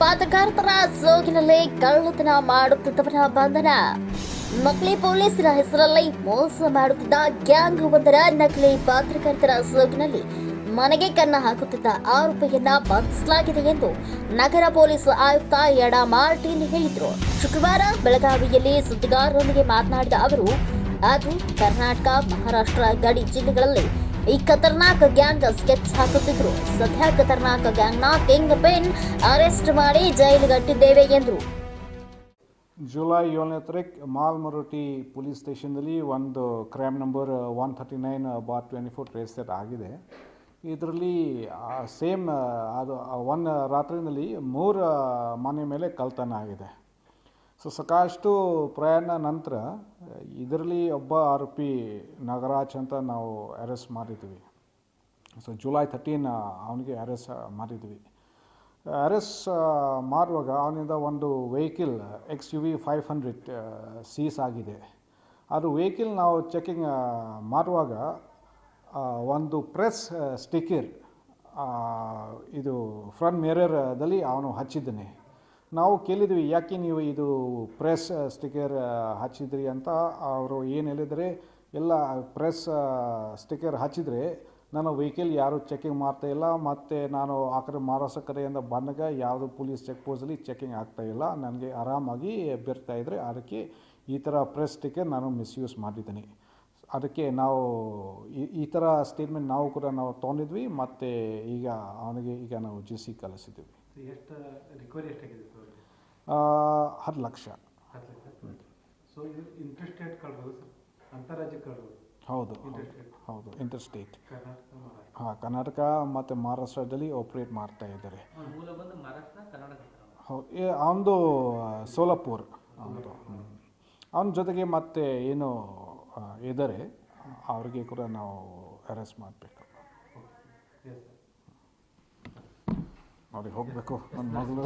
ಪತ್ರಕರ್ತರ ಸೋಗಿನಲ್ಲಿ ಕಳ್ಳತನ ಮಾಡುತ್ತಿದ್ದವರ ಬಂಧನ. ನಕಲಿ ಪೊಲೀಸರ ಹೆಸರಲ್ಲಿ ಮೋಸ ಮಾಡುತ್ತಿದ್ದ ಗ್ಯಾಂಗ್ ಒಂದರ ನಕಲಿ ಪತ್ರಕರ್ತರ ಸೋಗಿನಲ್ಲಿ ಮನೆಗೆ ಕನ್ನ ಹಾಕುತ್ತಿದ್ದ ಆರೋಪಿಯನ್ನ ಬಂಧಿಸಲಾಗಿದೆ ಎಂದು ನಗರ ಪೊಲೀಸ್ ಆಯುಕ್ತ ಎಡಾ ಮಾರ್ಟಿನ್ ಹೇಳಿದರು. ಶುಕ್ರವಾರ ಬೆಳಗಾವಿಯಲ್ಲಿ ಸುದ್ದಿಗಾರರೊಂದಿಗೆ ಮಾತನಾಡಿದ ಅವರು, ಅದು ಕರ್ನಾಟಕ, ಮಹಾರಾಷ್ಟ್ರ ಗಡಿ ಜಿಲ್ಲೆಗಳಲ್ಲಿ ಈ ಖತರ್ನಾಕ್ ಗ್ಯಾಂಗ್ ಸ್ಕೆಚ್ ಹಾಕುತ್ತಿದ್ರು. ಸದ್ಯ ಖತರ್ನಾಕ್ ಗ್ಯಾಂಗ್ನ ಕಿಂಗ್ ಪೆನ್ ಅರೆಸ್ಟ್ ಮಾಡಿ ಜೈಲಿಗಟ್ಟಿದ್ದೇವೆ ಎಂದರು. ಜುಲೈ ಏಳನೇ ತಾರೀಕು ಮಾಲ್ಮರುಟಿ ಪೊಲೀಸ್ ಸ್ಟೇಷನ್ದಲ್ಲಿ ಒಂದು crime number one thirty nine bar twenty four register ಆಗಿದೆ. ಇದರಲ್ಲಿ ಸೇಮ್ ಅದು ಒನ್ ರಾತ್ರಿನಲ್ಲಿ ಮೂರು ಮನೆ ಮೇಲೆ ಕಳ್ತನ ಆಗಿದೆ. ಸೊ ಸಾಕಷ್ಟು ಪ್ರಯಾಣ ನಂತರ ಇದರಲ್ಲಿ ಒಬ್ಬ ಆರೋಪಿ ನಾಗರಾಜ್ ಅಂತ ನಾವು ಅರೆಸ್ಟ್ ಮಾಡಿದ್ವಿ ಸೊ ಜುಲೈ ಥರ್ಟೀನ್ ಅವನಿಗೆ ಅರೆಸ್ಟ್ ಮಾಡಿದ್ವಿ ಅರೆಸ್ಟ್ ಮಾಡುವಾಗ ಅವನಿಂದ ಒಂದು vehicle X U V five hundred seize ಆಗಿದೆ. ಅದು ವೆಹಿಕಲ್ ನಾವು ಚೆಕಿಂಗ್ ಮಾಡುವಾಗ ಒಂದು ಪ್ರೆಸ್ ಸ್ಟಿಕ್ಕರ್ ಇದು ಫ್ರಂಟ್ ಮಿರರ್ದಲ್ಲಿ ಅವನು ಹಚ್ಚಿದ್ದಾನೆ. ನಾವು ಕೇಳಿದ್ವಿ, ಯಾಕೆ ನೀವು ಇದು ಪ್ರೆಸ್ ಸ್ಟಿಕ್ಕರ್ ಹಚ್ಚಿದ್ರಿ ಅಂತ? ಅವರು ಏನು ಹೇಳಿದರೆ, ಎಲ್ಲ ಪ್ರೆಸ್ ಸ್ಟಿಕ್ಕರ್ ಹಚ್ಚಿದರೆ ನನ್ನ ವೆಹಿಕಲ್ ಯಾರು ಚೆಕಿಂಗ್ ಮಾಡ್ತಾ ಇಲ್ಲ, ಮತ್ತು ನಾನು ಆ ಕಡೆ ಮಹಾರಾಷ್ಟ್ರ ಕಡೆಯಿಂದ ಬಂದಾಗ ಯಾವುದು ಪೊಲೀಸ್ ಚೆಕ್ ಪೋಸ್ಟಲ್ಲಿ ಚೆಕಿಂಗ್ ಆಗ್ತಾ ಇಲ್ಲ, ನನಗೆ ಆರಾಮಾಗಿ ಇದ್ದರೆ ಅದಕ್ಕೆ ಈ ಥರ ಪ್ರೆಸ್ ಸ್ಟಿಕ್ಕರ್ ನಾನು ಮಿಸ್ಯೂಸ್ ಮಾಡಿದ್ದೀನಿ. ಅದಕ್ಕೆ ನಾವು ಈ- ಈ ಥರ ಸ್ಟೇಟ್ಮೆಂಟ್ ನಾವು ಕೂಡ ನಾವು ತೊಗೊಂಡಿದ್ವಿ, ಮತ್ತು ಈಗ ಅವನಿಗೆ ಈಗ ನಾವು ಜಿ ಸಿ ಕಳಿಸಿದ್ವಿ. ಎಷ್ಟು ರಿಕವರಿ ಎಷ್ಟಾಗಿದೆ ಸರ್ ಆ, ಹತ್ತು ಲಕ್ಷ. ಹತ್ತು ಲಕ್ಷ ಸೊ ಇದು ಇಂಟ್ರೆಸ್ಟೆಡ್ ಕಳ್ಬೋದು ಸರ್ ಅಂತಾರಾಜ್ಯ ಕಳ್ಬೋದು. ಹೌದು ಹೌದು ಇಂಟರ್ ಸ್ಟೇಟ್ ಹಾಂ ಕರ್ನಾಟಕ ಮತ್ತು ಮಹಾರಾಷ್ಟ್ರದಲ್ಲಿ ಆಪ್ರೇಟ್ ಮಾಡ್ತಾ ಇದ್ದಾರೆ. ಮೂಲ ಬಂದು ಮಹಾರಾಷ್ಟ್ರ ಕರ್ನಾಟಕ ಹೌದು ಅವನದು ಸೋಲಾಪುರ್. ಅವನದು ಅವನ ಜೊತೆಗೆ ಮತ್ತೆ ಏನು ಇದ್ದಾರೆ ಅವ್ರಿಗೆ ಕೂಡ ನಾವು ಅರೆಸ್ಟ್ ಮಾಡಬೇಕು. ಎಸ್ ಸರ್ ಅವ್ರಿಗೆ ಹೋಗಬೇಕು ನನ್ನ ಮಗಳು